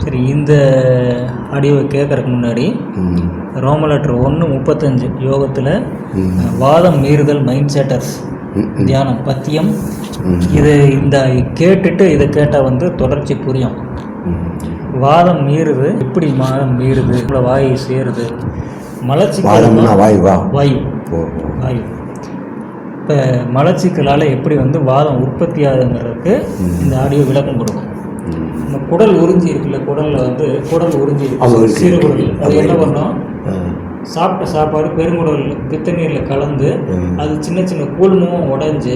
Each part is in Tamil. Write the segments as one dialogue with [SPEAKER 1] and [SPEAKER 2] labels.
[SPEAKER 1] சரி இந்த ஆடியோவை கேட்குறதுக்கு முன்னாடி ரோம லெட்டர் ஒன்று முப்பத்தஞ்சு யோகத்தில் வாதம் மீறுதல் மைண்ட் செட்டர்ஸ். தியானம் பத்தியம். இது இந்த கேட்டுட்டு இதை கேட்டால் வந்து தொடர்ச்சி புரியும். வாதம் மீறுது எப்படி வாதம் மீறுது இவ்வளோ வாயு சேருது. மலச்சிக்கல்
[SPEAKER 2] வாதம்னா வாய்
[SPEAKER 1] வாயு. வாயு. இப்போ மலச்சிக்கலால் எப்படி வந்து வாதம் உற்பத்தி ஆகுதுங்கிறதுக்கு. இந்த ஆடியோ விளக்கம் கொடுக்கும். நம்ம குடல் உறிஞ்சி இருக்குல்ல குடலில் வந்து குடல் உறிஞ்சி இருக்கு. சிறுகுடல் அது என்ன பண்ணோம். சாப்பிட்ட சாப்பாடு பெருங்குடல் பித்தநீரில் கலந்து. அது சின்ன சின்ன கூழ்மம் உடைஞ்சு.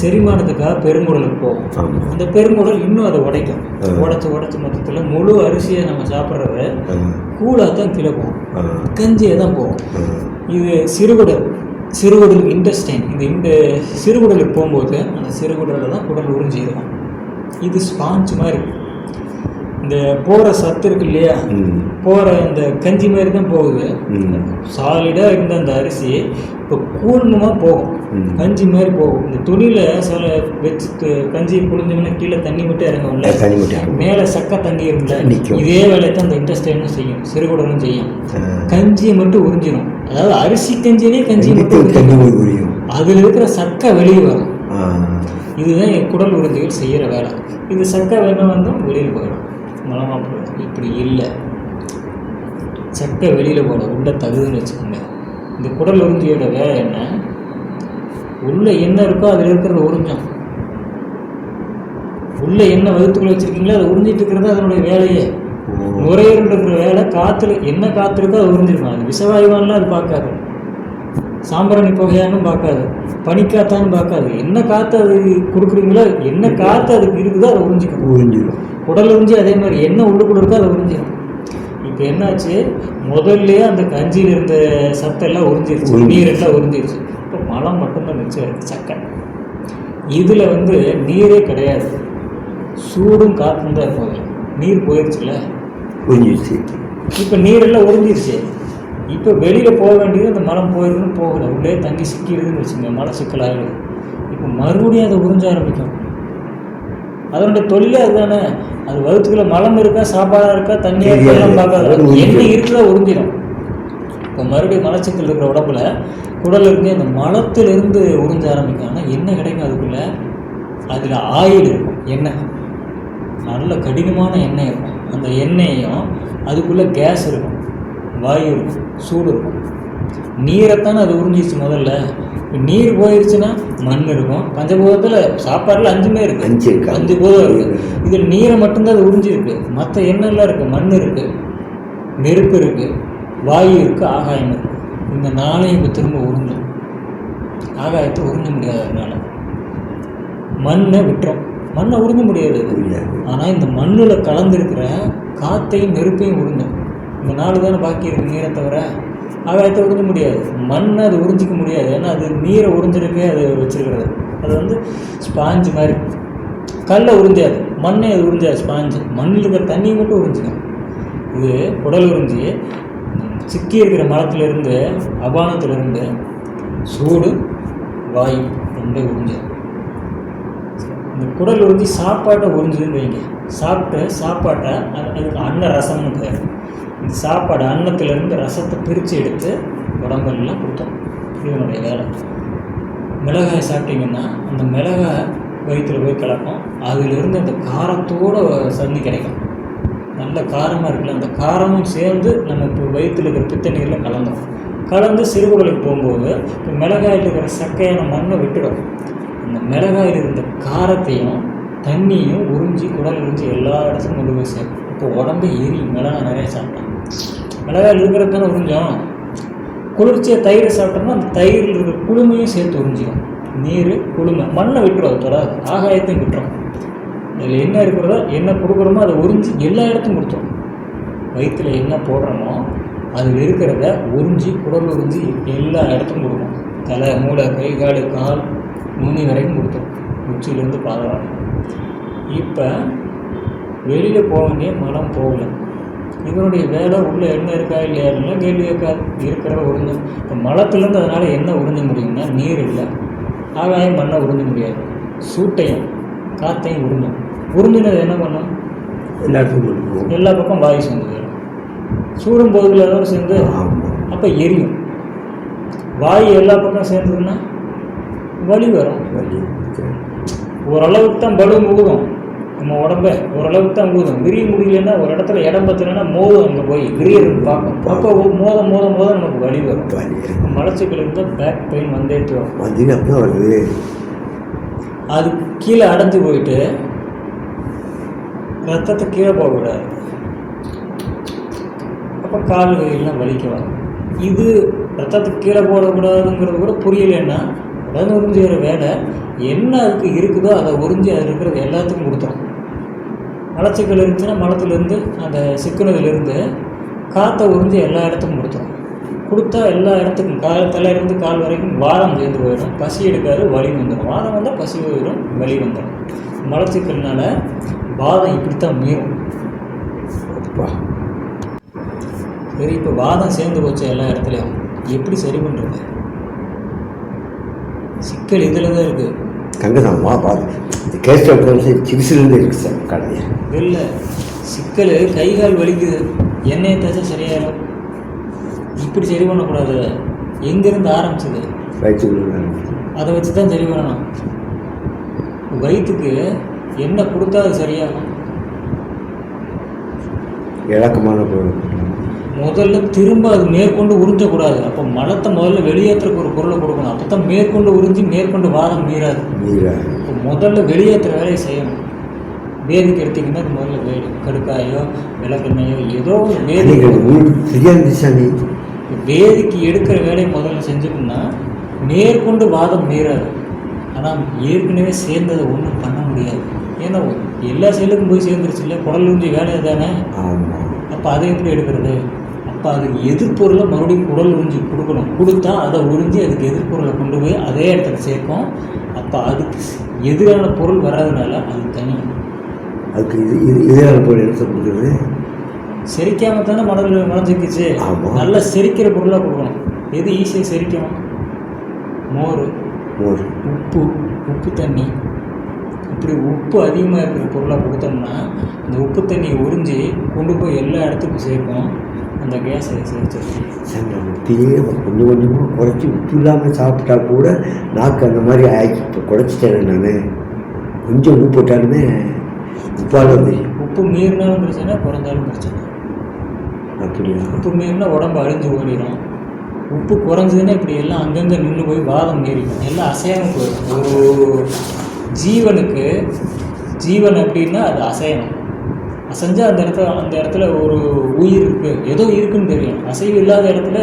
[SPEAKER 1] செரிமானத்துக்காக பெருங்குடலுக்கு போகும். அந்த பெருங்குடல் இன்னும் அதை உடைக்கும். உடைச்சு உடைச்சு மொத்தத்தில் முழு அரிசியை நம்ம சாப்பிட்றத. கூழாக தான் கீழே போகும். கஞ்சியாக தான் போகும். இது சிறுகுடல் சிறுகுடல் இன்டெஸ்டைன் இந்த இந்த சிறுகுடலுக்கு போகும்போது அந்த சிறுகுடலில் தான் குடல் உறிஞ்சி இருக்கும் இது ஸ்பாஞ்ச் மாதிரி இந்த போகிற சத்து இருக்கு இல்லையா. போகிற இந்த கஞ்சி மாதிரி தான் போகுது. சாலிடாக இருந்த அந்த அரிசி இப்போ கூழ்மமாக போகும். கஞ்சி மாதிரி போகும். இந்த துணியில் சில வச்சு கஞ்சி புழிஞ்சோம்னா கீழே தண்ணி மட்டும் இறங்கும்ல?
[SPEAKER 2] தண்ணி மட்டும்
[SPEAKER 1] மேலே சக்கை தங்கி இருக்குல்ல. இதே வேலையை தான் இந்த இன்டெஸ்டைனும் செய்யும். சிறுகுடலும் செய்யும். கஞ்சியை மட்டும் உறிஞ்சிடும் அதாவது அரிசி கஞ்சியிலே கஞ்சியை மட்டும்
[SPEAKER 2] தண்ணி புரியும்
[SPEAKER 1] அதில் இருக்கிற சக்கை வெளியே வரும். இதுதான் என் குடல் உறிஞ்சிகள் செய்கிற வேலை. இது சக்கை வேணும் வந்தும் வெளியில் போயிடும். மலமாக போயிடும் இப்படி இல்லை. சக்கை வெளியில் போட உள்ள தகுதுன்னு வச்சுக்கோங்க. இந்த குடல் உறிஞ்சியோட வேலை என்ன? உள்ள என்ன இருக்கோ அதில் இருக்கிறத உறிஞ்சும். உள்ள என்ன வகுத்துக்குள்ள வச்சிருக்கீங்களோ அதை உறிஞ்சிட்டு இருக்கிறது அதனுடைய வேலையே. நுரையீரல் இருக்கிற வேலை காற்றுல என்ன காற்று இருக்கோ அதை உறிஞ்சிருக்கும். அது விஷவாயுவான்லாம் அது பார்க்காது. சாம்பிராணி புகையான்னு பார்க்காது. பனிக்காத்தான்னு பார்க்காது. என்ன காற்று அது கொடுக்குறீங்களோ என்ன காற்று அதுக்கு இருக்குதோ அதை உறிஞ்சிக்கும்.
[SPEAKER 2] உறிஞ்சிடும்
[SPEAKER 1] உடல் உறிஞ்சி அதே மாதிரி என்ன உள்ளுக்குள்ள இருக்கோ அதை உறிஞ்சிடும் இப்போ என்னாச்சு? முதல்லயே அந்த கஞ்சியில் இருந்த சத்தெல்லாம் உறிஞ்சிருச்சு.
[SPEAKER 2] உறிஞ்சி.
[SPEAKER 1] நீரெல்லாம் உறிஞ்சிருச்சு. இப்போ மலம் மட்டும்தான் மிச்சம் சக்கை. இதில் வந்து நீரே கிடையாது. சூடும் காற்றும் தான் அதுல. நீர் போயிடுச்சுல்ல
[SPEAKER 2] உறிஞ்சிடுச்சு
[SPEAKER 1] இப்போ நீரெல்லாம் உறிஞ்சிருச்சு. இப்போ வெளியில் போக வேண்டியது அந்த மலம் போயிருக்குன்னு போகல. உள்ளே தங்கி சிக்கிடுதுன்னு வச்சுங்க மலை சிக்கலாகிடுது இப்போ மறுபடியும் அதை உறிஞ்ச ஆரம்பிக்கும். அதனுடைய தொழிலே அதுதானே. அது வகுத்துக்குள்ள மலம் இருக்கா சாப்பாடாக இருக்கா தண்ணியாக இருக்கா எல்லாம் பார்க்காது. என்ன இருக்குதோ உறிஞ்சிடும் இப்போ மறுபடியும் மலச்சிக்கல் இருக்கிற உடம்புல குடல் இருந்து அந்த மலத்திலிருந்து உறிஞ்ச ஆரம்பிக்கும். ஆனால் என்ன கிடைக்கும் அதுக்குள்ள? அதில் ஆயில் இருக்கும். எண்ணெய். நல்ல கடினமான எண்ணெய் இருக்கும். அந்த எண்ணெயையும் அதுக்குள்ளே கேஸ் இருக்கும். வாயு இருக்கும் சூடு இருக்கும். நீரைத்தானே அது உறிஞ்சிச்சு முதல்ல. இப்ப நீர் போயிருச்சுன்னா மண் இருக்கும். பஞ்சபூதத்தில் சாப்பாடில் அஞ்சுமே இருக்கு.
[SPEAKER 2] அஞ்சு இருக்கு.
[SPEAKER 1] அஞ்சு பூதம் இருக்கு. இதில் நீரை மட்டும்தான் அது உறிஞ்சிருக்கு. மற்ற எண்ணெய்லாம் இருக்குது மண் இருக்குது நெருப்பு இருக்குது வாயு இருக்குது ஆகாயம் இருக்குது இந்த நாளையும் இப்போ திரும்ப உறிஞ்சும். ஆகாயத்தை உறிஞ்ச முடியாது அதனால. மண்ணை விட்டுரும். மண்ணை உறிஞ்ச முடியாது. ஆனால் இந்த மண்ணில் கலந்துருக்கிற காற்றையும் நெருப்பையும் உறிஞ்சும். இந்த நாலு தானே பாக்கி இருக்கு நீரை தவிர ஆகாயத்தை உறிஞ்ச முடியாது. மண்ணை அது உறிஞ்சிக்க முடியாது. ஏன்னா அது நீரை உறிஞ்சிருக்கே அது வச்சுருக்கிறது. அது வந்து ஸ்பாஞ்சு மாதிரி. கல்லை உறிஞ்சாது. மண்ணை அது உறிஞ்சாது ஸ்பாஞ்சு. மண்ணில் இருக்கிற தண்ணியை மட்டும் உறிஞ்சிக்கும் இது குடல் உறிஞ்சி சிக்கி இருக்கிற மரத்துலேருந்து அபானத்துலேருந்து சூடு வாயு ரெண்டே உறிஞ்சது. இந்த குடல் உறிஞ்சி சாப்பாட்டை உறிஞ்சுதுன்னு வைங்க. சாப்பிட்டு சாப்பாட்டை அதுக்கு அன்ன ரசம்னு பேர். சாப்பாடு அன்னத்திலிருந்து ரசத்தை பிரித்து எடுத்து உடம்பெல்லாம் கொடுத்தோம். இதனுடைய வேலை. மிளகாய் சாப்பிட்டிங்கன்னா அந்த மிளகாய் வயிற்றில் போய் கலக்கும். அதிலிருந்து அந்த காரத்தோட சந்தி கிடைக்கும். நல்ல காரமாக இருக்குல்ல அந்த காரமும் சேர்ந்து நம்ம இப்போ வயிற்றுல இருக்கிற பித்த நீரில் கலந்தோம். கலந்து சிறுகுடலுக்கு போகும்போது இப்போ மிளகாயில் இருக்கிற சக்கையான மண்ணை விட்டுடும். அந்த மிளகாயில் இருந்த காரத்தையும் தண்ணியும் உறிஞ்சி குடல் உறிஞ்சி எல்லா இடத்துக்கும் கொண்டு போய் சேர்க்கும். இப்போ உடம்பு எரி மிளகாய் நிறைய சாப்பிட்டோம் மிளகாயில் இருக்கிறது தானே உறிஞ்சோம்? குளிர்ச்சியாக தயிர் சாப்பிட்டோம்னா அந்த தயிரில் இருக்கிற குளுமையும் சேர்த்து உறிஞ்சிடும் நீர் குளுமை மண்ணை விட்டுரும் அது தொடாது. ஆகாயத்தையும் விட்டுரும். இதில் என்ன இருக்கிறதோ என்ன கொடுக்குறோமோ அதை உறிஞ்சி எல்லா இடத்தையும் கொடுத்துரும். வயிற்றுல என்ன போடுறோமோ அதில் இருக்கிறத உறிஞ்சி குடல் உறிஞ்சி எல்லா இடத்துக்கும் கொடுக்கும். தலை மூளை கை கால் கால் நுனி வரைக்கும் கொடுத்துரும். உச்சியிலேருந்து பாதம் இப்போ வெளியில் போக வேண்டிய மலம் போகலை. இதனுடைய வேலை உள்ளே என்ன இருக்கா இல்லையா இல்லை கேள்வி இருக்காது இருக்கிறத உறிஞ்சும் இப்போ மலத்துலேருந்து அதனால் என்ன உறிஞ்ச முடியும்னா நீர் இல்லை. ஆகாயம் மண்ணை உறிஞ்ச முடியாது. சூட்டையும் காற்றையும் உறிஞ்சும். உறிஞ்சினது என்ன பண்ணும்?
[SPEAKER 2] எல்லா
[SPEAKER 1] எல்லா பக்கம் வாயு சேர்ந்து போயிடும். சூடும் போதில் ஏதோ சேர்ந்து அப்போ எரியும். வாயு எல்லா பக்கம் சேர்ந்ததுன்னா வலி வரும்.
[SPEAKER 2] வலி
[SPEAKER 1] ஓரளவுக்கு தான் பலு முகுதும் நம்ம உடம்ப ஓரளவுக்கு தான் முகுதும் விரிய முடியலன்னா ஒரு இடத்துல இடம் பத்தலைன்னா மோதும் அங்கே போய் விரியருக்கு பார்க்கும். அப்போ மோத மோத மோத நமக்கு வலி வரும்.
[SPEAKER 2] வலி
[SPEAKER 1] மலச்சிக்கல் இருந்தால் பேக் பெயின் வந்தே
[SPEAKER 2] வருது.
[SPEAKER 1] அது கீழே அடைஞ்சு போயிட்டு ரத்தத்தை கீழே போகக்கூடாது அப்போ கால் கையெல்லாம் வலிக்க வரும் இது ரத்தத்தை கீழே போடக்கூடாதுங்கிறது கூட புரியலைன்னா உலக உறிஞ்சுகிற வேலை என்ன அதுக்கு இருக்குதோ அதை உறிஞ்சி அது இருக்கிறது எல்லாத்துக்கும் கொடுத்துரும். மலச்சிக்கல் இருந்துச்சுன்னா மலத்துலேருந்து அந்த சிக்கனதுலேருந்து காற்றை உறிஞ்சி எல்லா இடத்துக்கும் கொடுத்துரும். கொடுத்தா எல்லா இடத்துக்கும் கால் தலையிலேருந்து கால் வரைக்கும் வாதம் சேர்ந்து போயிடும். பசி எடுக்காது வலி வந்துடும். வாதம் வந்தால் பசி போயிடும் வலி வந்துடும். மலச்சிக்கல்னால வாதம் இப்படித்தான் மீறும்.
[SPEAKER 2] அப்பா.
[SPEAKER 1] சரி இப்போ வாதம் சேர்ந்து போச்சு எல்லா இடத்துலையும். எப்படி சரி பண்ணுறது சிக்கல் இதில் தான் இருக்குது
[SPEAKER 2] கங்கதான் வா பாரு. இந்த கேஸ்ட் ஆஃப் சிறுசுலேருந்து இருக்குது சார் கடையை
[SPEAKER 1] இல்லை. சிக்கல் கை கால் வலிக்குது. எண்ணெயை தேய்ச்சா சரியாயிடும் இப்படி சரி பண்ணக்கூடாது. எங்கேருந்து ஆரம்பிச்சது?
[SPEAKER 2] வயிற்றுக்குள்ள
[SPEAKER 1] அதை வச்சு தான் சரி பண்ணணும். வயிற்றுக்கு என்ன கொடுத்தா அது சரியாகும்.
[SPEAKER 2] இலக்கமான பொருள்.
[SPEAKER 1] முதல்ல திரும்ப அது மேற்கொண்டு உறிஞ்சக்கூடாது. அப்போ மலத்தை முதல்ல வெளியேற்றுறதுக்கு ஒரு பொருளை கொடுக்கணும். அப்போ தான் மேற்கொண்டு உறிஞ்சி மேற்கொண்டு வாதம் மீறாது. இப்போ முதல்ல வெளியேற்றுற வேலையை செய்யணும். வேதிக்கு எடுத்திங்கன்னா அது முதல்ல வேடி. கடுக்காயோ விளக்கெண்ணையோ ஏதோ ஒரு வேதி வேதிக்கு எடுக்கிற வேலையை முதல்ல செஞ்சுக்கணும்னா மேற்கொண்டு வாதம் மீறாது. ஆனால் ஏற்கனவே சேர்ந்ததை ஒன்றும் பண்ண முடியாது. ஏன்னா எல்லா செயலுக்கும் போய் சேர்ந்துருச்சு இல்லை குடல் உறிஞ்சி வேலை தானே? அப்போ அதை எப்படி எடுக்கிறது? அப்போ அதுக்கு எதிர்பொருளை மறுபடியும் குடல் உறிஞ்சி கொடுக்கணும். கொடுத்தா அதை உறிஞ்சி அதுக்கு எதிர்பொருளை கொண்டு போய் அதே இடத்துல சேர்க்கும். அப்போ அதுக்கு எதிரான பொருள் வராதனால அது தனி.
[SPEAKER 2] அதுக்கு இது இது இதனால் பொருள் எடுத்து கொடுக்குறது?
[SPEAKER 1] செரிக்காம தானே மணல் மணஞ்சிக்கிச்சு
[SPEAKER 2] ஆமா.
[SPEAKER 1] நல்லா செரிக்கிற பொருளாக கொடுக்கணும். எது ஈஸியாக செரிக்கும் மோர்.
[SPEAKER 2] மோர்.
[SPEAKER 1] உப்பு. உப்பு தண்ணி. இப்படி உப்பு அதிகமாக இருக்கிற பொருளாக கொடுத்தோம்னா இந்த உப்பு தண்ணியை உறிஞ்சி கொண்டு போய் எல்லா இடத்துக்கும் சேர்க்கும். அந்த கேஸை
[SPEAKER 2] இப்பயே கொஞ்சம் கொஞ்சமாக குறைச்சி உப்பு இல்லாமல் சாப்பிட்டா கூட நாக்கு அந்த மாதிரி ஆக்கி இப்போ குறைச்சிட்டேன் நான் கொஞ்சம் உப்பு போட்டாலுமே உப்பால் தெரியும்
[SPEAKER 1] உப்பு மீறினாலும் பிரச்சனை குறைஞ்சாலும் பிரச்சனை.
[SPEAKER 2] அப்படியா?
[SPEAKER 1] உப்பு மீறினா உடம்பு அழிஞ்சு ஓடிடும் உப்பு குறைஞ்சதுன்னா இப்படி எல்லாம் அங்கங்கே நின்று போய் வாதம் மீறிடும் எல்லாம் அசையாமல் போயிடும். ஒரு ஜீவனுக்கு ஜீவன் அப்படின்னா அது அசையணும். அசைஞ்சால் அந்த இடத்துல அந்த இடத்துல ஒரு உயிர் இருக்குது ஏதோ இருக்குன்னு தெரியும் அசைவு இல்லாத இடத்துல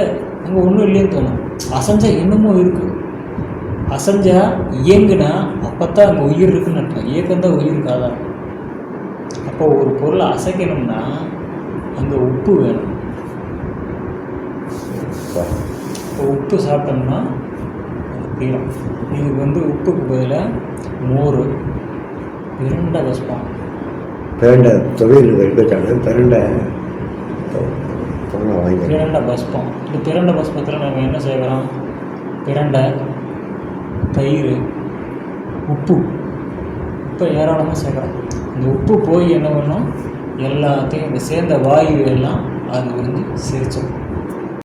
[SPEAKER 1] அங்கே ஒன்றும் இல்லைன்னு தோணும். அசைஞ்சால் என்னமோ இருக்குது அசைஞ்சால் இயங்குனா அப்போ தான் அங்கே உயிர் இருக்குன்னு அர்த்தம். இயக்கம் தான் உயிருக்கு ஆதாரம் அப்போ ஒரு பொருளை அசைக்கணும்னா அங்கே உப்பு வேணும். இப்போ உப்பு சாப்பிட்டோம்னா அது தீரும் இதுக்கு வந்து உப்புக்கு பதிலாக மோர் இரண்டாக வசப்பம்
[SPEAKER 2] பிரண்டை தொழில் போனால் வாங்கி
[SPEAKER 1] பிரண்ட பஸ்பம் இந்த பிரண்ட பஸ்பத்தில் நம்ம என்ன சேர்க்குறோம் பிரண்டை தயிர் உப்பு. உப்பை ஏராளமாக சேர்க்குறோம் இந்த உப்பு போய் என்ன பண்ணும்? எல்லாத்தையும் இந்த சேர்ந்த வாயு எல்லாம் அது வந்து சிரிச்சிடும்